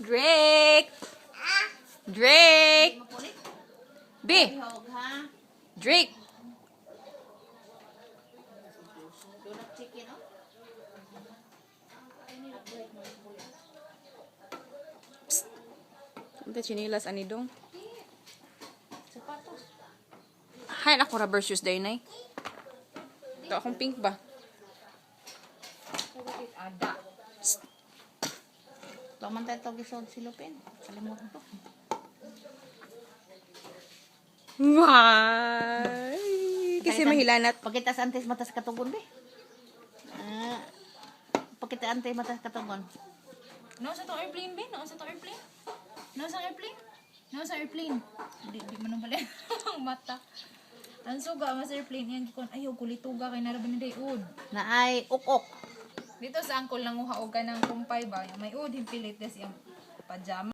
Drake! Drake! B! Drake! Oh. Ito chinilas ani dong. Sapatos. Hay, ako rubber shoes day nay. Ito akong pink ba? Ada. Laman tayo ito gisod silupin. Kalimutan ko. Why? Kasi mahilanat. Pagkita sa antes matas katugon, be. Ah, pagkita antes matas katugon. No, sa to airplane, Ben. No, sa to airplane. No, sa airplane. No, sa airplane. Di, di man pala ang mata. Ang suga, mas airplane yan. Ayaw, kulituga kay naraban na ud. Na ay ukok. Dito sa angkol lang uhaoga ng kumpay ba. May ud, himpilit des yung pajama.